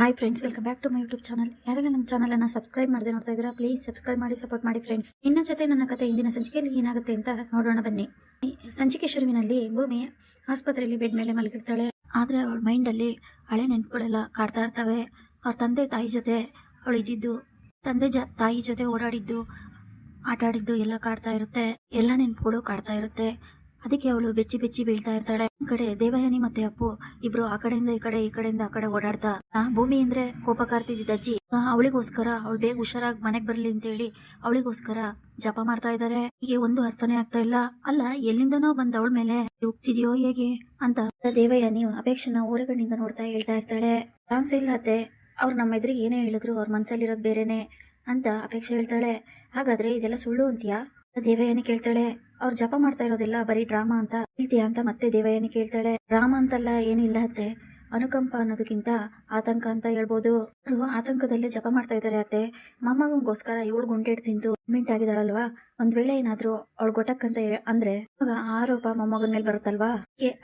Hi friends welcome back to my YouTube channel ಯಾರೆಲ್ಲ ನಮ್ಮ ಚಾನಲನ್ನು ಸಬ್ಸ್ಕ್ರೈಬ್ ಮಾಡದೆ ನೋಡ್ತಾ ಇದ್ದೀರಾ ಪ್ಲೀಸ್ ಸಬ್ಸ್ಕ್ರೈಬ್ ಮಾಡಿ ಸಪೋರ್ಟ್ ಮಾಡಿ ಫ್ರೆಂಡ್ಸ್ ಇನ್ನ ಜೊತೆ ನನ್ನ ಕತೆ ಇಂದಿನ ಸಂಚಿಕೆಯಲ್ಲಿ ಏನಾಗುತ್ತೆ ಅಂತ ನೋಡೋಣ ಬನ್ನಿ. ಸಂಚಿಕೆ ಶುರುವಿನಲ್ಲಿ ಭೂಮಿ ಆಸ್ಪತ್ರೆಯಲ್ಲಿ ಬೆಡ್ ಮೇಲೆ ಮಲಗಿರ್ತಾಳೆ. ಆದ್ರೆ ಅವಳ ಮೈಂಡಲ್ಲಿ ಹಳೆ ನೆನಪುಗಳೆಲ್ಲ ಕಾಡ್ತಾ ಇರ್ತವೆ. ಅವ್ರ ತಂದೆ ತಾಯಿ ಜೊತೆ ಅವಳು ಇದ್ದಿದ್ದು, ತಂದೆ ತಾಯಿ ಜೊತೆ ಓಡಾಡಿದ್ದು ಆಟ ಆಡಿದ್ದು ಎಲ್ಲ ಕಾಡ್ತಾ ಇರುತ್ತೆ. ಎಲ್ಲ ನೆನಪುಗಳು ಕಾಡ್ತಾ ಇರುತ್ತೆ. ಅದಕ್ಕೆ ಅವಳು ಬೆಚ್ಚಿ ಬೆಚ್ಚಿ ಬೀಳ್ತಾ ಇರ್ತಾಳೆ. ಕಡೆ ದೇವಯಾನಿ ಮತ್ತೆ ಅಪ್ಪು ಇಬ್ರು ಆ ಕಡೆಯಿಂದ ಈ ಕಡೆ, ಈ ಕಡೆಯಿಂದ ಆ ಕಡೆ ಓಡಾಡ್ತಾ. ಭೂಮಿ ಅಂದ್ರೆ ಕೋಪ ಕಾರ್ತಿದ್ದ ಅಜ್ಜಿ ಅವಳಿಗೋಸ್ಕರ ಅವಳು ಬೇಗ ಹುಷಾರಾಗಿ ಮನೆಗ್ ಬರ್ಲಿ ಅಂತ ಹೇಳಿ ಅವಳಿಗೋಸ್ಕರ ಜಪ ಮಾಡ್ತಾ ಇದಾರೆ. ಹೀಗೆ ಒಂದು ಅರ್ಥನೇ ಆಗ್ತಾ ಇಲ್ಲ. ಅಲ್ಲ, ಎಲ್ಲಿಂದನೋ ಬಂದ ಅವಳ ಮೇಲೆ ಹೋಗ್ತಿದ್ಯೋ ಹೇಗೆ ಅಂತ ದೇವಯಾನಿ ಅಪೇಕ್ಷನ ಊರಗಣ್ಣಿಂದ ನೋಡ್ತಾ ಹೇಳ್ತಾ ಇರ್ತಾಳೆ. ಚಾನ್ಸ್ ಇಲ್ಲ ಅತ್ತೆ. ಅವ್ರು ನಮ್ಮ ಎದುರಿಗೆ ಏನೇ ಹೇಳಿದ್ರು ಅವ್ರ ಮನ್ಸಲ್ಲಿರೋದು ಬೇರೆನೆ ಅಂತ ಅಪೇಕ್ಷೆ ಹೇಳ್ತಾಳೆ. ಹಾಗಾದ್ರೆ ಇದೆಲ್ಲ ಸುಳ್ಳು ಅಂತೀಯಾ? ದೇವಯಾನಿ ಕೇಳ್ತಾಳೆ, ಅವ್ರು ಜಪ ಮಾಡ್ತಾ ಇರೋದಿಲ್ಲ, ಬರೀ ಡ್ರಾಮಾ ಅಂತ ಹೇಳ್ತೀಯಾ ಅಂತ ಮತ್ತೆ ದೇವಯಾನಿ ಕೇಳ್ತಾಳೆ, ಡ್ರಾಮಾ ಅಂತಲ್ಲ ಏನಿಲ್ಲ ಅತ್ತೆ. ಅನುಕಂಪ ಅನ್ನೋದಕ್ಕಿಂತ ಆತಂಕ ಅಂತ ಹೇಳ್ಬೋದು. ಆತಂಕದಲ್ಲಿ ಜಪ ಮಾಡ್ತಾ ಇದ್ದಾರೆ ಅತ್ತೆ. ಮೊಮ್ಮಗಂಗೋಸ್ಕರ ಇವಳು ಗುಂಡೇಟ್ ತಿಂದು ಮಿಂಟ್ ಆಗಿದಾಳಲ್ವಾ ಒಂದ್ ವೇಳೆ ಏನಾದ್ರೂ ಅವಳು ಅಂತ ಅಂದ್ರೆ ಆರೋಪ ಮೊಮ್ಮಗನ ಮೇಲೆ ಬರುತ್ತಲ್ವಾ?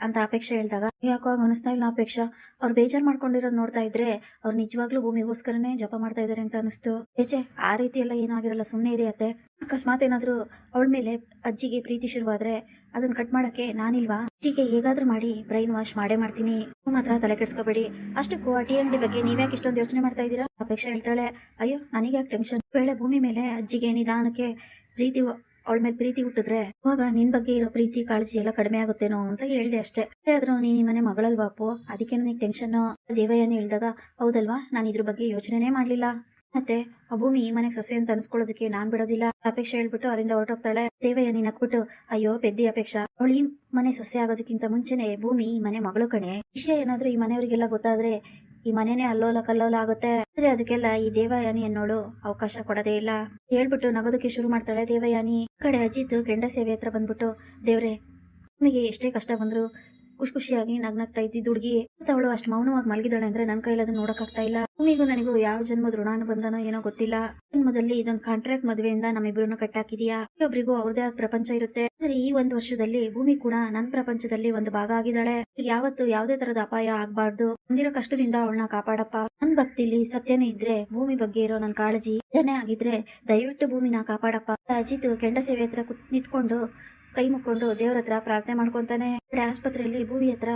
ಅಂತ ಅಪೇಕ್ಷೆ ಹೇಳ್ದಾಗ ಯಾಕೋ ಅನಿಸ್ತಾ ಇಲ್ಲ ಅಪೇಕ್ಷ? ಅವ್ರು ಬೇಜಾರ್ ಮಾಡ್ಕೊಂಡಿರೋದ್ ನೋಡ್ತಾ ಇದ್ರೆ ಅವ್ರು ನಿಜವಾಗ್ಲೂ ಭೂಮಿಗೋಸ್ಕರನೇ ಜಪ ಮಾಡ್ತಾ ಇದಾರೆ ಅಂತ ಅನಿಸ್ತು. ಏಚೆ, ಆ ರೀತಿ ಎಲ್ಲ ಏನಾಗಿರಲ್ಲ ಸುಮ್ಮನೆ ಇರಿಯತ್ತೆ ಅಕಸ್ಮಾತ್ ಏನಾದ್ರೂ ಅವಳ ಮೇಲೆ ಅಜ್ಜಿಗೆ ಪ್ರೀತಿ ಶುರುವಾದ್ರೆ ಅದನ್ನ ಕಟ್ ಮಾಡಕ್ಕೆ ನಾನಿಲ್ವಾ? ಅಜ್ಜಿಗೆ ಹೇಗಾದ್ರೂ ಮಾಡಿ ಬ್ರೈನ್ ವಾಶ್ ಮಾಡೇ ಮಾಡ್ತೀನಿ. ಮಾತ್ರ ತಲೆ ಕೆಡ್ಸ್ಕೋಬೇಡಿ. ಅಷ್ಟಕ್ಕೂ ಆ ಟಿ ಅಂಗಡಿ ಬಗ್ಗೆ ನೀವ್ಯಾಕೆ ಇಷ್ಟೊಂದು ಯೋಚನೆ ಮಾಡ್ತಾ ಇದ್ದೀರಾ? ಅಪೇಕ್ಷೆ ಹೇಳ್ತಾಳೆ, ಅಯ್ಯೋ, ನನಗ್ಯಾಕೆ ಟೆನ್ಷನ್ ವೇಳೆ ಭೂಮಿ ಮೇಲೆ ಅಜ್ಜಿಗೆ ನಿಧಾನಕ್ಕೆ ಪ್ರೀತಿ ಅವಳ ಮೇಲೆ ಪ್ರೀತಿ ಹುಟ್ಟಿದ್ರೆ ಅವಾಗ ನಿನ್ ಬಗ್ಗೆ ಇರೋ ಪ್ರೀತಿ, ಕಾಳಜಿ ಎಲ್ಲ ಕಡಿಮೆ ಆಗುತ್ತೇನೋ ಅಂತ ಹೇಳ್ದೆ ಅಷ್ಟೇ. ಆದ್ರೂ ನೀನ್ ಮನೆ ಮಗಳಲ್ವಾ ಅಪ್ಪು? ಅದಕ್ಕೆ ನನಗೆ ಟೆನ್ಷನ್ ದೇವಯ್ಯನ ಹೇಳಿದಾಗ, ಹೌದಲ್ವಾ? ನಾನು ಇದ್ರ ಬಗ್ಗೆ ಯೋಚನೆನೇ ಮಾಡ್ಲಿಲ್ಲ. ಮತ್ತೆ ಆ ಭೂಮಿ ಈ ಮನೆಗೆ ಸೊಸೆ ಅಂತ ಅನ್ಸ್ಕೊಳ್ಳೋದಕ್ಕೆ ನಾನ್ ಬಿಡೋದಿಲ್ಲ. ಅಪೇಕ್ಷೆ ಹೇಳ್ಬಿಟ್ಟು ಅಲ್ಲಿಂದ ಹೊರಟೋಗ್ತಾಳೆ. ನಿನಗೆ ಬಿಟ್ಟು ಅಯ್ಯೋ, ಪೆದ್ದಿ ಅಪೇಕ್ಷಾ. ಅವಳು ಈ ಮನೆ ಸೊಸೆ ಆಗೋದಕ್ಕಿಂತ ಮುಂಚೆನೆ ಭೂಮಿ ಈ ಮನೆ ಮಗಳು ಕಣೆ. ವಿಷಯ ಏನಾದ್ರೂ ಈ ಮನೆಯವರಿಗೆಲ್ಲ ಗೊತ್ತಾದ್ರೆ ಈ ಮನೆನೇ ಅಲ್ಲೋಲ ಕಲ್ಲೋಲ ಆಗುತ್ತೆ. ಆದ್ರೆ ಅದಕ್ಕೆಲ್ಲ ಈ ದೇವಯಾನಿ ಅನ್ನೋಳು ಅವಕಾಶ ಕೊಡದೇ ಇಲ್ಲ. ಹೇಳ್ಬಿಟ್ಟು ನಗದಕ್ಕೆ ಶುರು ಮಾಡ್ತಾಳೆ ದೇವಯಾನಿ. ಕಡೆ ಅಜಿತ್ ಕೆಂಡ ಸೇವೆ ಹತ್ರ ಬಂದ್ಬಿಟ್ಟು, ದೇವ್ರೆ ನಿಮಗೆ ಎಷ್ಟೇ ಕಷ್ಟ ಬಂದ್ರು ಖುಷಿ ಖುಷಿಯಾಗಿ ನಗ್ನಾಗ್ತಾ ಇದ್ದಿದ್ದು ಹುಡುಗಿ. ಅವಳು ಅಷ್ಟು ಮೌನವಾಗಿ ಮಲಗಿದಾಳೆ ಅಂದ್ರೆ ನನ್ನ ಕೈಲಿ ಅದನ್ನ ನೋಡಕ್ಕಾಗ್ತಾ ಇಲ್ಲ. ಭೂಮಿಗೂ ನನಗೂ ಯಾವ ಜನ್ಮದ ಋಣಾನುಬಂಧನೋ ಏನೋ ಗೊತ್ತಿಲ್ಲ. ಜನ್ಮದಲ್ಲಿ ಇದೊಂದು ಕಾಂಟ್ರಾಕ್ಟ್ ಮದುವೆಯಿಂದ ನಮ್ಮಿಬ್ರನ್ನ ಕಟ್ಟಾಕಿದೀಯಾ? ಒಬ್ರಿಗೂ ಅವ್ರದೇ ಆದ ಪ್ರಪಂಚ ಇರುತ್ತೆ. ಆದ್ರೆ ಈ ಒಂದು ವರ್ಷದಲ್ಲಿ ಭೂಮಿ ಕೂಡ ನನ್ನ ಪ್ರಪಂಚದಲ್ಲಿ ಒಂದು ಭಾಗ ಆಗಿದ್ದಾಳೆ. ಯಾವತ್ತು ಯಾವುದೇ ತರದ ಅಪಾಯ ಆಗ್ಬಾರ್ದು. ಬಂದಿರೋ ಕಷ್ಟದಿಂದ ಅವಳನ್ನ ಕಾಪಾಡಪ್ಪ. ನನ್ ಭಕ್ತಿಲಿ ಸತ್ಯನೇ ಇದ್ರೆ ಭೂಮಿ ಬಗ್ಗೆ ಇರೋ ನನ್ ಕಾಳಜಿ. ಜನೇ ಆಗಿದ್ರೆ ದಯವಿಟ್ಟು ಭೂಮಿನ ಕಾಪಾಡಪ್ಪ. ಅಜಿತ್ ಕೆಂಡ ಸೇವೆ ಹತ್ರ ನಿಂತ್ಕೊಂಡು ಕೈ ಮುಕ್ಕೊಂಡು ದೇವ್ರ ಹತ್ರ ಪ್ರಾರ್ಥನೆ ಮಾಡ್ಕೊಂತಾನೆ. ಕಡೆ ಆಸ್ಪತ್ರೆಯಲ್ಲಿ ಭೂಮಿ ಹತ್ರ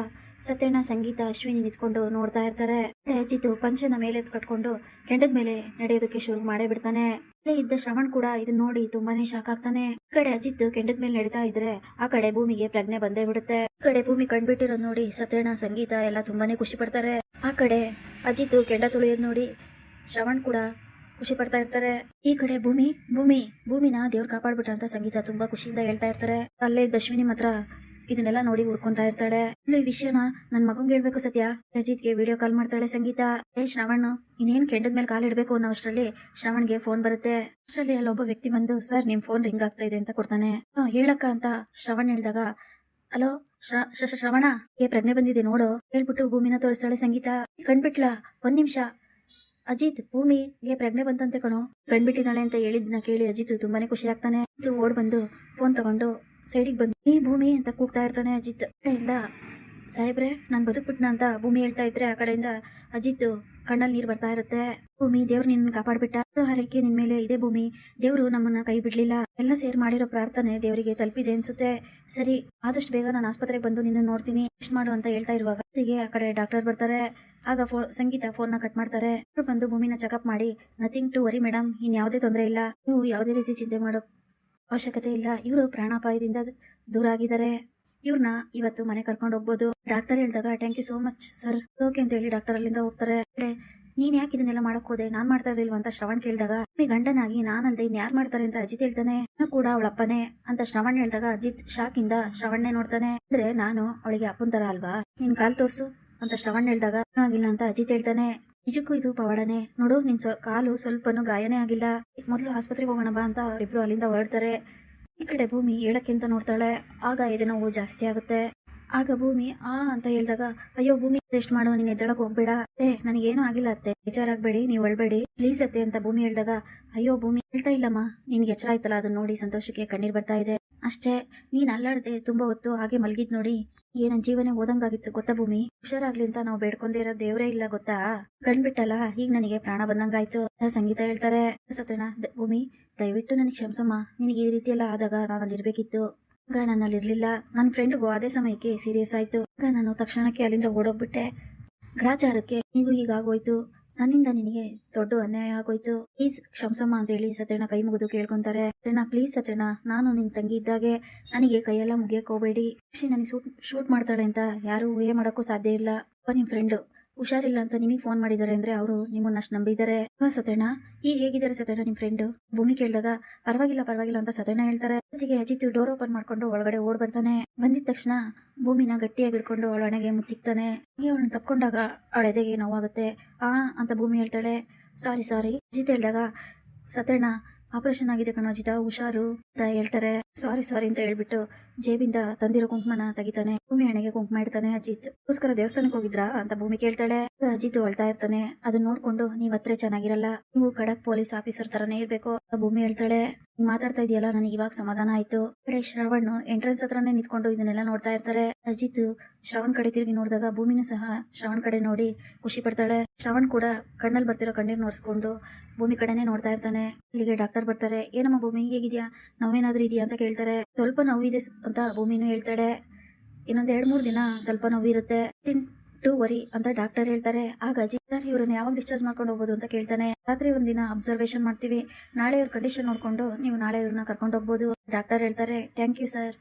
ಸತ್ಯಣ್ಣ, ಸಂಗೀತ, ಅಶ್ವಿನಿ ನಿಂತ್ಕೊಂಡು ನೋಡ್ತಾ ಇರ್ತಾರೆ. ಅಜಿತ್ ಪಂಚನ ಮೇಲೆ ಕಟ್ಕೊಂಡು ಕೆಂಡದ ಮೇಲೆ ನಡೆಯೋದಕ್ಕೆ ಶುರು ಮಾಡೇ ಬಿಡ್ತಾನೆ. ಅಲ್ಲೇ ಇದ್ದ ಶ್ರವಣ್ ಕೂಡ ಇದನ್ನ ನೋಡಿ ತುಂಬಾನೇ ಶಾಕ್ ಆಗ್ತಾನೆ. ಈ ಕಡೆ ಅಜಿತ್ ಕೆಂಡದ ಮೇಲೆ ನಡೀತಾ ಇದ್ರೆ ಆ ಕಡೆ ಭೂಮಿಗೆ ಪ್ರಜ್ಞೆ ಬಂದೇ ಬಿಡುತ್ತೆ. ಈ ಕಡೆ ಭೂಮಿ ಕಂಡ್ಬಿಟ್ಟಿರೋದ್ ನೋಡಿ ಸತ್ಯಣ್ಣ, ಸಂಗೀತ ಎಲ್ಲ ತುಂಬಾನೇ ಖುಷಿ ಪಡ್ತಾರೆ. ಆ ಕಡೆ ಅಜಿತ್ ಕೆಂಡ ತುಳಿಯೋದ್ ನೋಡಿ ಶ್ರವಣ್ ಕೂಡ ಖುಷಿ ಪಡ್ತಾ ಇರ್ತಾರೆ. ಈ ಕಡೆ ಭೂಮಿ ಭೂಮಿ, ಭೂಮಿನ ದೇವ್ರು ಕಾಪಾಡ್ಬಿಟ್ಟ ಅಂತ ಸಂಗೀತ ತುಂಬಾ ಖುಷಿಯಿಂದ ಹೇಳ್ತಾ ಇರ್ತಾರೆ. ಅಲ್ಲೇ ದಶ್ವಿನಿ ಮಾತ್ರ ಇದನ್ನೆಲ್ಲ ನೋಡಿ ಹುಡ್ಕೊಂತಾ ಇರ್ತಾಳೆ. ಇಲ್ಲಿ ವಿಷಯನ ನನ್ ಮಗಂಗೆ ಹೇಳ್ಬೇಕು ಸತ್ಯ. ರಜಿತ್ಗೆ ವಿಡಿಯೋ ಕಾಲ್ ಮಾಡ್ತಾಳೆ ಸಂಗೀತ. ಏ, ಶ್ರವಣ್, ಇನ್ನೇನ್ ಕೆಂಡದ ಮೇಲೆ ಕಾಲಿಡ್ಬೇಕು ಅನ್ನೋ ಅಷ್ಟರಲ್ಲಿ ಶ್ರವಣ್ಗೆ ಫೋನ್ ಬರುತ್ತೆ. ಅಷ್ಟರಲ್ಲಿ ಅಲ್ಲೊಬ್ಬ ವ್ಯಕ್ತಿ ಬಂದು, ಸರ್, ನಿಮ್ ಫೋನ್ ರಿಂಗ್ ಆಗ್ತಾ ಇದೆ ಅಂತ ಕೊಡ್ತಾನೆ. ಹೇಳಕ್ಕ ಅಂತ ಶ್ರವಣ್ ಹೇಳ್ದಾಗ, ಹಲೋ, ಶ್ರ- ಶ್ರ- ಶ್ರವಣ, ಏ, ಪ್ರಜ್ಞೆ ಬಂದಿದೆ, ನೋಡು. ಹೇಳ್ಬಿಟ್ಟು ಭೂಮಿನ ತೋರಿಸ್ತಾಳೆ ಸಂಗೀತ. ಕಣ್ಬಿಟ್ಲ, ಒಂದ್ ನಿಮಿಷ ಅಜಿತ್ ಭೂಮಿಗೆ ಪ್ರಜ್ಞೆ ಬಂತಂತೆ ಕಣೋ. ಕಣ್ಬಿಟ್ಟಿದ್ದಾಳೆ ಅಂತ ಹೇಳಿದ್ನ ಕೇಳಿ ಅಜಿತ್ ತುಂಬಾನೇ ಖುಷಿ ಆಗ್ತಾನೆ ಓಡ್ ಬಂದು ಫೋನ್ ತಗೊಂಡು ಸೈಡಿಗೆ ಬಂದು, ಈ ಭೂಮಿ ಅಂತ ಕೂಗ್ತಾ ಇರ್ತಾನೆ ಅಜಿತ್. ಕಡೆಯಿಂದ, ಸಾಹೇಬ್ರೆ, ನಾನ್ ಬದುಕ್ಬಿಟ್ನ ಅಂತ ಭೂಮಿ ಹೇಳ್ತಾ ಇದ್ರೆ ಆ ಕಡೆಯಿಂದ ಅಜಿತ್ ಕಣ್ಣಲ್ಲಿ ನೀರ್ ಬರ್ತಾ ಇರುತ್ತೆ. ಭೂಮಿ, ದೇವ್ರು ನಿನ್ನ ಕಾಪಾಡ್ಬಿಟ್ಟ. ಹರಕೆ ನಿನ್ ಮೇಲೆ ಇದೆ ಭೂಮಿ. ದೇವ್ರು ನಮ್ಮನ್ನ ಕೈ ಬಿಡ್ಲಿಲ್ಲ. ಎಲ್ಲ ಸೇರ್ ಮಾಡಿರೋ ಪ್ರಾರ್ಥನೆ ದೇವರಿಗೆ ತಲುಪಿದೆ ಅನ್ಸುತ್ತೆ. ಸರಿ, ಆದಷ್ಟು ಬೇಗ ನಾನು ಆಸ್ಪತ್ರೆಗೆ ಬಂದು ನಿನ್ನ ನೋಡ್ತೀನಿ. ಟೆಸ್ಟ್ ಮಾಡು ಅಂತ ಹೇಳ್ತಾ ಇರುವಾಗ ಆ ಕಡೆ ಡಾಕ್ಟರ್ ಬರ್ತಾರೆ. ಆಗ ಫೋ, ಸಂಗೀತ ಫೋನ್ನ ಕಟ್ ಮಾಡ್ತಾರೆ. ಬಂದು ಭೂಮಿನ ಚೆಕಪ್ ಮಾಡಿ ನಥಿಂಗ್ ಟು ವರಿ ಮೇಡಮ್ ಇನ್ ಯಾವುದೇ ತೊಂದರೆ ಇಲ್ಲ. ನೀವು ಯಾವುದೇ ರೀತಿ ಚಿಂತೆ ಮಾಡೋ ಅವಶ್ಯಕತೆ ಇಲ್ಲ. ಇವರು ಪ್ರಾಣಾಪಾಯದಿಂದ ದೂರ ಆಗಿದ್ದಾರೆ. ಇವ್ರನ್ನ ಇವತ್ತು ಮನೆ ಕರ್ಕೊಂಡು ಹೋಗ್ಬೋದು. ಡಾಕ್ಟರ್ ಹೇಳಿದಾಗ thank you so much sir okay ಅಂತ ಹೇಳಿ ಡಾಕ್ಟರ್ ಅಲ್ಲಿಂದ ಹೋಗ್ತಾರೆ. ನೀನ್ ಯಾಕೆ ಇದನ್ನೆಲ್ಲ ಮಾಡಕ್ ಹೋದೆ? ನಾನ್ ಮಾಡ್ತಾ ಇರ್ಲಿಲ್ವ? ಅಂತ ಶ್ರವಣ್ ಕೇಳಿದಾಗ ಈ ಗಂಡನಾಗಿ, ನಾನಲ್ದೆ, ಇನ್ ಯಾರು ಮಾಡ್ತಾರೆ? ಅಂತ ಅಜಿತ್ ಹೇಳ್ತಾನೆ. ಕೂಡ ಅವಳ ಅಪ್ಪನೇ ಅಂತ ಶ್ರವಣ್ ಹೇಳಿದಾಗ, ಅಜಿತ್ ಶಾಕ್ ಇಂದ ಶ್ರವಣ್ನೇ ನೋಡ್ತಾನೆ. ಅಂದ್ರೆ, ನಾನು ಅವಳಿಗೆ ಅಪ್ಪನ್ ತರ ಅಲ್ವಾ? ನಿನ್ ಕಾಲ್ ತೋರ್ಸು. ಅಂತ ಶ್ರವಣ್ ಹೇಳಿದಾಗ ಆಗಿಲ್ಲ ಅಂತ ಅಜಿತ್ ಹೇಳ್ತಾನೆ. ನಿಜಕ್ಕೂ ಇದು ಪವಾಡನೆ. ನೋಡು, ನಿನ್ ಕಾಲು ಸ್ವಲ್ಪನೂ ಗಾಯನೇ ಆಗಿಲ್ಲ. ಮೊದಲು ಆಸ್ಪತ್ರೆಗೆ ಹೋಗೋಣ ಬಾ ಅಂತ ಅವರಿಬ್ರು ಅಲ್ಲಿಂದ ಹೊರಡ್ತಾರೆ. ಈ ಕಡೆ ಭೂಮಿ ಹೇಳಕ್ಕಿಂತ ನೋಡ್ತಾಳೆ. ಆಗ ಇದೆ ನೋವು ಜಾಸ್ತಿ ಆಗುತ್ತೆ. ಆಗ ಭೂಮಿ, ಆ ಅಂತ ಹೇಳಿದಾಗ, ಅಯ್ಯೋ, ಭೂಮಿ, ರೆಸ್ಟ್ ಮಾಡು, ನೀನ್ ಎದ್ದಳಕ್ ಹೋಗ್ಬೇಡ. ಏ ನನಗೇನು ಆಗಿಲ್ಲ ಅತ್ತೆ. ಬೇಜಾರಾಗ್ಬೇಡಿ, ನೀವ್ ಒಳ್ಬೇಡಿ ಪ್ಲೀಸ್ ಅತ್ತೆ ಅಂತ ಭೂಮಿ ಹೇಳಿದಾಗ, ಅಯ್ಯೋ, ಭೂಮಿ, ಹೇಳ್ತಾ ಇಲ್ಲಮ್ಮ. ನಿನ್ಗೆ ಎಚ್ಚರ ಆಯ್ತಲ್ಲ, ಅದನ್ನ ನೋಡಿ ಸಂತೋಷಕ್ಕೆ ಕಣ್ಣೀರ್ ಬರ್ತಾ ಇದೆ. ಅಷ್ಟೇ, ನೀನ್ ಅಲ್ಲಾಡದೆ ತುಂಬಾ ಹೊತ್ತು ಹಾಗೆ ಮಲಗಿದ್ ನೋಡಿ. ಏ, ನನ್ ಜೀವನ ಓದಂಗಾಗಿತ್ತು ಗೊತ್ತಾ ಭೂಮಿ? ಹುಷಾರಾಗ್ಲಿ ಅಂತ ನಾವು ಬೇಡ್ಕೊಂಡೇ ಇರೋ ದೇವ್ರೇ ಇಲ್ಲ ಗೊತ್ತಾ? ಕಣ್ಬಿಟ್ಟಲ್ಲ ಈಗ ನನಗೆ ಪ್ರಾಣ ಬಂದಂಗಾಯ್ತು. ಸಂಗೀತ ಹೇಳ್ತಾರೆ. ಸತ್ಯಣ ಭೂಮಿ, ದಯವಿಟ್ಟು ನನಗೆ ಕ್ಷಮಸಮ್ಮ. ನಿನಗೆ ಈ ರೀತಿ ಎಲ್ಲ ಆದಾಗ ನಾನು ಅಲ್ಲಿರ್ಬೇಕಿತ್ತು. ಆಗ ನಾನು ನನ್ನ ಫ್ರೆಂಡ್ಗೂ ಅದೇ ಸಮಯಕ್ಕೆ ಸೀರಿಯಸ್ ಆಯ್ತು. ಆಗ ನಾನು ತಕ್ಷಣಕ್ಕೆ ಅಲ್ಲಿಂದ ಓಡೋಗ್ಬಿಟ್ಟೆ. ಗ್ರಾಚಾರಕ್ಕೆ ನೀವು ಹೀಗಾಗೋಯ್ತು. ನನ್ನಿಂದ ನಿನಗೆ ದೊಡ್ಡ ಅನ್ಯಾಯ ಆಗೋಯ್ತು. ಪ್ಲೀಸ್ ಕ್ಷಮಸಮ್ಮ ಅಂತ ಹೇಳಿ ಸತ್ಯಣ್ಣ ಕೈ ಮುಗಿದು ಕೇಳ್ಕೊಂತಾರೆ. ಸತ್ಯಣ್ಣ ಪ್ಲೀಸ್ ಸತ್ಯಣ್ಣ, ನಾನು ನಿನ್ ತಂಗಿ ಇದ್ದಾಗೆ ನನಗೆ ಕೈಯೆಲ್ಲ ಮುಗಿಯಕ್ ಹೋಗ್ಬೇಡಿ. ನನಗೆ ಶೂಟ್ ಶೂಟ್ ಮಾಡ್ತಾಳೆ ಅಂತ ಯಾರು ಊಹೆ ಮಾಡೋಕ್ಕೂ ಸಾಧ್ಯ ಇಲ್ಲ. ಅಪ್ಪ ನಿಮ್ ಫ್ರೆಂಡ್ ಹುಷಾರಿಲ್ಲ ಅಂತ ನಿಮಗೆ ಫೋನ್ ಮಾಡಿದ್ದಾರೆ ಅಂದ್ರೆ ಅವರು ನಿಮ್ಮನ್ನ ಅಷ್ಟು ನಂಬಿದ್ದಾರೆ. ಹಾ ಈಗ ಹೇಗಿದ್ದಾರೆ ಸತ್ಯಣ್ಣ ನಿಮ್ ಫ್ರೆಂಡ್ ಭೂಮಿ ಕೇಳಿದಾಗ, ಪರವಾಗಿಲ್ಲ ಪರವಾಗಿಲ್ಲ ಅಂತ ಸತ್ಯಣ್ಣ ಹೇಳ್ತಾರೆ. ಜೊತೆಗೆ ಅಜಿತ್ ಡೋರ್ ಓಪನ್ ಮಾಡ್ಕೊಂಡು ಒಳಗಡೆ ಓಡ್ ಬರ್ತಾನೆ. ಬಂದಿದ ತಕ್ಷಣ ಭೂಮಿನ ಗಟ್ಟಿಯಾಗಿ ಹಿಡ್ಕೊಂಡು ಅವಳ ಹಣೆಗೆ ಮುಚ್ಚಿಕ್ತಾನೆ ಹೀಗೆ ಅವಳನ್ನ ತಪ್ಕೊಂಡಾಗ ಅವಳ ಎದೆಗೆ ನೋವಾಗುತ್ತೆ. ಆ ಅಂತ ಭೂಮಿ ಹೇಳ್ತಾಳೆ. ಸಾರಿ ಸಾರಿ ಅಜಿತ್ ಹೇಳಿದಾಗ, ಸತ್ಯಣ್ಣ ಆಪರೇಷನ್ ಆಗಿದೆ ಕಣೋ ಅಜಿತ, ಹುಷಾರು, ಅಂತ ಹೇಳ್ತಾರೆ. ಸಾರಿ ಸಾರಿ ಅಂತ ಹೇಳ್ಬಿಟ್ಟು ಜೇಬಿಂದ ತಂದಿರೋ ಕುಂಕುಮನ ತೆಗಿತಾನೆ, ಭೂಮಿ ಹಣೆಗೆ ಕುಂಕುಮ ಇಡ್ತಾನೆ ಅಜಿತ್. ಗೋಸ್ಕರ ದೇವಸ್ಥಾನಕ್ಕೆ ಹೋಗಿದ್ರಾ ಅಂತ ಭೂಮಿ ಕೇಳ್ತಾಳೆ. ಅಜಿತ್ ಅಳ್ತಾ ಇರ್ತಾನೆ. ಅದನ್ನ ನೋಡ್ಕೊಂಡು ನೀವ್ ಹತ್ರ ಚೆನ್ನಾಗಿರಲ್ಲ. ನೀವು ಖಡಕ್ ಪೊಲೀಸ್ ಆಫೀಸರ್ ತರನೇ ಇರ್ಬೇಕು ಭೂಮಿ ಹೇಳ್ತಾಳೆ. ಮಾತಾಡ್ತಾ ಇದೆಯಲ್ಲ, ನನಗೆ ಇವಾಗ ಸಮಾಧಾನ ಆಯ್ತು. ಕಡೆ ಶ್ರವಣ್ ಎಂಟ್ರೆನ್ಸ್ ಹತ್ರನೇ ನಿಂತ್ಕೊಂಡು ಇದನ್ನೆಲ್ಲ ನೋಡ್ತಾ ಇರ್ತಾರೆ. ಅಜಿತ್ ಶ್ರವಣ್ ಕಡೆ ತಿರುಗಿ ನೋಡಿದಾಗ ಭೂಮಿನೂ ಸಹ ಶ್ರವಣ್ ಕಡೆ ನೋಡಿ ಖುಷಿ ಪಡ್ತಾಳೆ. ಶ್ರವಣ್ ಕೂಡ ಕಣ್ಣಲ್ಲಿ ಬರ್ತಿರೋ ಕಣ್ಣೀರ್ ನೋಡ್ಸ್ಕೊಂಡು ಭೂಮಿ ಕಡೆನೇ ನೋಡ್ತಾ ಇರ್ತಾನೆ. ಇಲ್ಲಿಗೆ ಡಾಕ್ಟರ್ ಬರ್ತಾರೆ. ಏನಮ್ಮ ಭೂಮಿ, ಹೇಗಿದ್ಯಾ? ನೋವೇನಾದ್ರೂ ಇದೆಯಾ ಅಂತ ಕೇಳ್ತಾರೆ. ಸ್ವಲ್ಪ ನೋವಿದೆ ಅಂತ ಭೂಮಿನೂ ಹೇಳ್ತಾಳೆ. ಇನ್ನೊಂದ್ ಎರಡ್ ಮೂರ್ ದಿನ ಸ್ವಲ್ಪ ನೋವಿರುತ್ತೆ. ಟು ವರಿ ಅಂತ ಡಾಕ್ಟರ್ ಹೇಳ್ತಾರೆ. ಆಗ ಸರ್ ಇವ್ರನ್ನ ಯಾವಾಗ ಡಿಸ್ಚಾರ್ಜ್ ಮಾಡ್ಕೊಂಡು ಹೋಗ್ಬೋದು ಅಂತ ಕೇಳ್ತಾನೆ. ರಾತ್ರಿ ಒಂದಿನ ಅಬ್ಸರ್ವೇಷನ್ ಮಾಡ್ತೀವಿ. ನಾಳೆ ಇವ್ರ ಕಂಡೀಷನ್ ನೋಡ್ಕೊಂಡು ನೀವು ನಾಳೆ ಇವ್ರನ್ನ ಕರ್ಕೊಂಡು ಹೋಗ್ಬೋದು. ಡಾಕ್ಟರ್ ಹೇಳ್ತಾರೆ ಥ್ಯಾಂಕ್ ಯು ಸರ್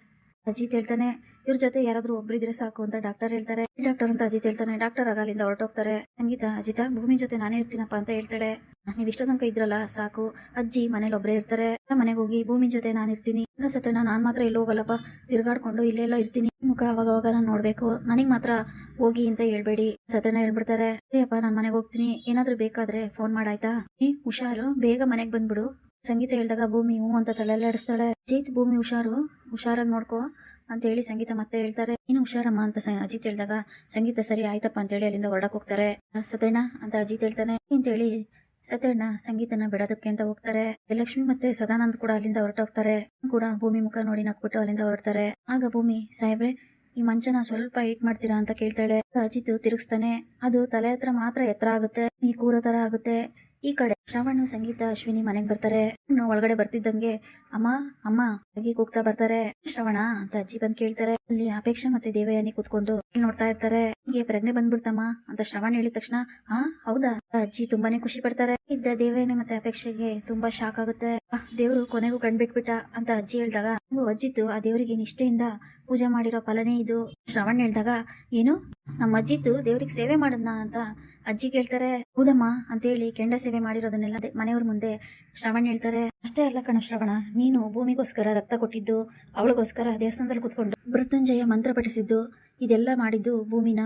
ಅಜಿತ್ ಹೇಳ್ತಾನೆ. ಇವ್ರ ಜೊತೆ ಯಾರಾದ್ರೂ ಒಬ್ರಿದ್ರೆ ಸಾಕು ಅಂತ ಡಾಕ್ಟರ್ ಹೇಳ್ತಾರೆ. ಡಾಕ್ಟರ್ ಅಂತ ಅಜಿತ್ ಹೇಳ್ತಾನೆ. ಡಾಕ್ಟರ್ ಆಗ ಅಲ್ಲಿಂದ ಹೊರಟೋಗ್ತಾರೆ. ಸಂಗೀತ, ಅಜಿತ ಭೂಮಿ ಜೊತೆ ನಾನೇ ಇರ್ತೀನಪ್ಪ ಅಂತ ಹೇಳ್ತಾಳೆ. ನೀವ್ ಇಷ್ಟ ತನಕ ಇದ್ರಲ್ಲ, ಸಾಕು. ಅಜ್ಜಿ ಮನೇಲಿ ಒಬ್ರೇ ಇರ್ತಾರೆ. ಮನೆಗೆ ಹೋಗಿ ಭೂಮಿ ಜೊತೆ ನಾನು ಇರ್ತೀನಿ. ಈಗ ಸತ್ಯಣ್ಣ, ನಾನ್ ಮಾತ್ರ ಎಲ್ಲಿ ಹೋಗಲ್ಲಪ್ಪ. ತಿರ್ಗಾಡ್ಕೊಂಡು ಇಲ್ಲೆಲ್ಲ ಇರ್ತೀನಿ. ಮುಖ ಅವಾಗ ಅವಾಗ ನಾನು ನೋಡ್ಬೇಕು. ನನಗ್ ಮಾತ್ರ ಹೋಗಿ ಅಂತ ಹೇಳ್ಬೇಡಿ. ಸತ್ಯಣ್ಣ ಹೇಳ್ಬಿಡ್ತಾರೆ. ಅಪ್ಪ ನಾನು ಮನೆಗೆ ಹೋಗ್ತೀನಿ. ಏನಾದ್ರೂ ಬೇಕಾದ್ರೆ ಫೋನ್ ಮಾಡಾಯ್ತಾ? ಏ, ಹುಷಾರು. ಬೇಗ ಮನೆಗೆ ಬಂದ್ಬಿಡು. ಸಂಗೀತ ಹೇಳಿದಾಗ ಭೂಮಿ ಹೂ ಅಂತ ತಲೆಲ್ಲ ಆಡಿಸ್ತಾಳೆ ಅಜಿತ್, ಭೂಮಿ ಹುಷಾರು? ಹುಷಾರಾಗಿ ನೋಡ್ಕೋ. ಅಂತ ಹೇಳಿ ಸಂಗೀತ ಮತ್ತೆ ಹೇಳ್ತಾರೆ. ನೀನು ಹುಷಾರಮ್ಮ ಅಂತ ಅಜಿತ್ ಹೇಳಿದಾಗ, ಸಂಗೀತ ಸರಿ ಆಯ್ತಪ್ಪ ಅಂತ ಹೇಳಿ ಅಲ್ಲಿಂದ ಹೊರಡಕ್ ಹೋಗ್ತಾರೆ. ಸತ್ಯಣ್ಣ ಅಂತ ಅಜಿತ್ ಹೇಳ್ತಾನೆ. ಅಂತ ಹೇಳಿ ಸತ್ಯಣ್ಣ ಸಂಗೀತನ ಬಿಡೋದಕ್ಕೆ ಅಂತ ಹೋಗ್ತಾರೆ. ಲಕ್ಷ್ಮಿ ಮತ್ತೆ ಸದಾನಂದ್ ಕೂಡ ಅಲ್ಲಿಂದ ಹೊರಟೋಗ್ತಾರೆ. ಕೂಡ ಭೂಮಿ ಮುಖ ನೋಡಿ ನಕ್ಬಿಟ್ಟು ಅಲ್ಲಿಂದ ಹೊರಡ್ತಾರೆ. ಆಗ ಭೂಮಿ, ಸಾಹೇಬ್ರೆ, ಈ ಮಂಚನ ಸ್ವಲ್ಪ ಏಟ್ ಮಾಡ್ತೀರಾ ಅಂತ ಕೇಳ್ತಾಳೆ. ಅಜಿತ್ ತಿರುಗಿಸ್ತಾನೆ. ಅದು ತಲೆ ಹತ್ರ ಮಾತ್ರ ಎತ್ತರ ಆಗುತ್ತೆ. ಈ ಕೂರೋ ತರ ಆಗುತ್ತೆ. ಈ ಕಡೆ ಶ್ರವಣ್ ಸಂಗೀತ ಅಶ್ವಿನಿ ಮನೆಗ್ ಬರ್ತಾರೆ. ಒಳಗಡೆ ಬರ್ತಿದ್ದಂಗೆ, ಅಮ್ಮ ಅಮ್ಮ ಅಗಿ ಕೂಗ್ತಾ ಬರ್ತಾರೆ. ಶ್ರವಣ ಅಂತ ಅಜ್ಜಿ ಬಂದ್ ಕೇಳ್ತಾರೆ. ಅಲ್ಲಿ ಅಪೇಕ್ಷಾ ಮತ್ತೆ ದೇವಯಾನಿ ಕೂತ್ಕೊಂಡು ನೋಡ್ತಾ ಇರ್ತಾರೆ. ಹೀಗೆ ಪ್ರಜ್ಞೆ ಬಂದ್ಬಿಡ್ತಮ್ಮ ಅಂತ ಶ್ರವಣ್ ಹೇಳಿದ ತಕ್ಷಣ, ಆ, ಹೌದಾ? ಅಜ್ಜಿ ತುಂಬಾನೇ ಖುಷಿ ಪಡ್ತಾರೆ. ಇದ್ದ ದೇವಯಾನಿ ಮತ್ತೆ ಅಪೇಕ್ಷೆಗೆ ತುಂಬಾ ಶಾಕ್ ಆಗುತ್ತೆ. ದೇವ್ರು ಕೊನೆಗೂ ಕಂಡ್ಬಿಟ್ಬಿಟ್ಟ ಅಂತ ಅಜ್ಜಿ ಹೇಳ್ದಾಗ ಅಜ್ಜಿತ್ತು, ಆ ದೇವರಿಗೆ ನಿಷ್ಠೆಯಿಂದ ಪೂಜೆ ಮಾಡಿರೋ ಫಲನೇ ಇದು. ಶ್ರವಣ್ ಹೇಳ್ದಾಗ, ಏನು? ನಮ್ಮ ಅಜ್ಜಿತ್ತು ದೇವ್ರಿಗೆ ಸೇವೆ ಮಾಡದ್ನ? ಅಂತ ಅಜ್ಜಿ ಕೇಳ್ತಾರೆ. ಹೌದಮ್ಮ ಅಂತ ಹೇಳಿ ಕೆಂಡ ಸೇವೆ ಮಾಡಿರೋದನ್ನೆಲ್ಲ ದೆ- ಮನೆಯವ್ರ ಮುಂದೆ ಶ್ರವಣ್ ಹೇಳ್ತಾರೆ, ಅಷ್ಟೇ ಅಲ್ಲ ಕಣ ಶ್ರವಣ, ನೀನು ಭೂಮಿಗೋಸ್ಕರ ರಕ್ತ ಕೊಟ್ಟಿದ್ದು, ಅವಳಿಗೋಸ್ಕರ ದೇವಸ್ಥಾನದಲ್ಲಿ ಕುತ್ಕೊಂಡು ಮೃತ್ಯುಂಜಯ ಮಂತ್ರ ಪಠಿಸಿದ್ದು, ಇದೆಲ್ಲ ಮಾಡಿದ್ದು ಭೂಮಿನ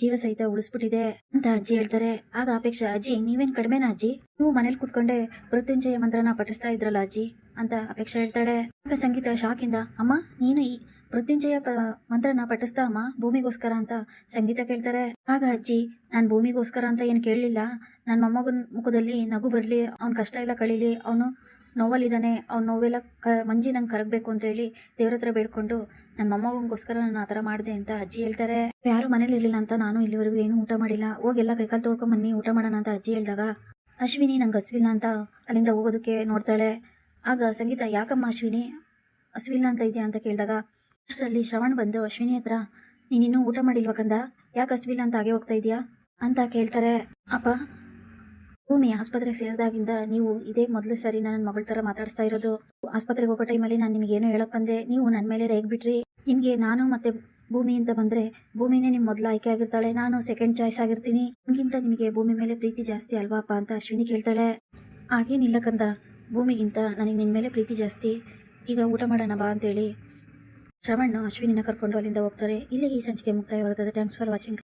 ಜೀವ ಸಹಿತ ಉಳಿಸ್ಬಿಟ್ಟಿದೆ, ಅಂತ ಅಜ್ಜಿ ಹೇಳ್ತಾರೆ. ಆಗ ಅಪೇಕ್ಷೆ, ಅಜ್ಜಿ, ನೀವೇನ್ ಕಡಿಮೆನಾ ಅಜ್ಜಿ? ನೀವು ಮನೇಲಿ ಕುತ್ಕೊಂಡೆ ಮೃತ್ಯುಂಜಯ ಮಂತ್ರನ ಪಠಿಸ್ತಾ ಇದ್ರಲ್ಲ ಅಜ್ಜಿ? ಅಂತ ಅಪೇಕ್ಷೆ ಹೇಳ್ತಾಳೆ. ಆಗ ಸಂಗೀತ ಶಾಕಿಂದ ಅಮ್ಮ, ನೀನು ಈ ಮೃತ್ಯುಂಜಯ ಪ- ಮಂತ್ರನ ಪಠಿಸ್ತಾ ಅಮ್ಮ, ಭೂಮಿಗೋಸ್ಕರ ಅಂತ ಸಂಗೀತ ಕೇಳ್ತಾರೆ. ಆಗ ಅಜ್ಜಿ, ನಾನ್ ಭೂಮಿಗೋಸ್ಕರ ಅಂತ ಏನು ಕೇಳಲಿಲ್ಲ. ನನ್ನ ಮೊಮ್ಮಗನ ಮುಖದಲ್ಲಿ ನಗು ಬರ್ಲಿ, ಅವ್ನ ಕಷ್ಟ ಎಲ್ಲ ಕಳೀಲಿ, ಅವನು ನೋವಲ್ಲಿದ್ದಾನೆ, ಅವ್ನ ನೋವೆಲ್ಲ ಕ ಮಂಜಿ ನಂಗೆ ಕರಗಬೇಕು ಅಂತ ಹೇಳಿ ದೇವ್ರ ಹತ್ರ ಬೇಡ್ಕೊಂಡು ನನ್ನ ಮೊಮ್ಮಗನಿಗೋಸ್ಕರ ನಾನು ಆ ಥರ ಮಾಡಿದೆ ಅಂತ ಅಜ್ಜಿ ಹೇಳ್ತಾರೆ. ಯಾರು ಮನೇಲಿ ಇರಲಿಲ್ಲ ಅಂತ ನಾನು ಇಲ್ಲಿವರೆಗೂ ಏನು ಊಟ ಮಾಡಿಲ್ಲ. ಹೋಗೆಲ್ಲ ಕೈಕಾಲು ತೊಳ್ಕೊಂಡ್ ಬನ್ನಿ, ಊಟ ಮಾಡೋಣ ಅಂತ ಅಜ್ಜಿ ಹೇಳಿದಾಗ, ಅಶ್ವಿನಿ ನಂಗೆ ಹಸ್ವಿಲ್ಲ ಅಂತ ಅಲ್ಲಿಂದ ಹೋಗೋದಕ್ಕೆ ನೋಡ್ತಾಳೆ. ಆಗ ಸಂಗೀತ, ಯಾಕಮ್ಮ ಅಶ್ವಿನಿ, ಹಸ್ವಿಲ್ಲ ಅಂತ ಇದೆಯಾ? ಅಂತ ಕೇಳಿದಾಗ ಅಷ್ಟರಲ್ಲಿ ಶ್ರವಣ್ ಬಂದು, ಅಶ್ವಿನಿ ಹತ್ರ, ನೀನಿನ್ನು ಊಟ ಮಾಡಿಲ್ವ ಕಂದ? ಯಾಕೆ ಹಸ್ವಿಲ್ಲ ಅಂತ ಹಾಗೆ ಹೋಗ್ತಾ ಇದೀಯಾ ಅಂತ ಕೇಳ್ತಾರೆ. ಅಪ್ಪ, ಭೂಮಿ ಆಸ್ಪತ್ರೆಗೆ ಸೇರಿದಾಗಿಂದ ನೀವು ಇದೇ ಮೊದಲ ಸರಿ ನನ್ನ ಮಗಳ ತರ ಮಾತಾಡಿಸ್ತಾ ಇರೋದು. ಆಸ್ಪತ್ರೆಗೆ ಹೋಗೋ ಟೈಮಲ್ಲಿ ನಾನು ನಿಮಗೆ ಏನೋ ಹೇಳಕ್ ಬಂದೆ. ನೀವು ನನ್ನ ಮೇಲೆ ರೇಗ್ ಬಿಟ್ರಿ. ನಿಮ್ಗೆ ನಾನು ಮತ್ತೆ ಭೂಮಿ ಅಂತ ಬಂದ್ರೆ, ಭೂಮಿನೇ ನಿಮ್ ಮೊದಲ ಆಯ್ಕೆ ಆಗಿರ್ತಾಳೆ. ನಾನು ಸೆಕೆಂಡ್ ಚಾಯ್ಸ್ ಆಗಿರ್ತೀನಿ. ನಿಮ್ಗಿಂತ ನಿಮಗೆ ಭೂಮಿ ಮೇಲೆ ಪ್ರೀತಿ ಜಾಸ್ತಿ ಅಲ್ವಾ ಅಪ್ಪ? ಅಂತ ಅಶ್ವಿನಿ ಕೇಳ್ತಾಳೆ. ಹಾಗೇನಿಲ್ಲ ಕಂದ. ಭೂಮಿಗಿಂತ ನನಗೆ ನಿನ್ ಮೇಲೆ ಪ್ರೀತಿ ಜಾಸ್ತಿ. ಈಗ ಊಟ ಮಾಡೋಣ ಬಾ ಅಂತೇಳಿ ಶ್ರವಣ್ ಅಶ್ವಿನಿನ ಕರ್ಕೊಂಡು ಅಲ್ಲಿಂದ ಹೋಗ್ತಾರೆ. ಇಲ್ಲಿಗೆ ಈ ಸಂಚಿಕೆ ಮುಕ್ತಾಯವಾಗುತ್ತದೆ. Thanks for watching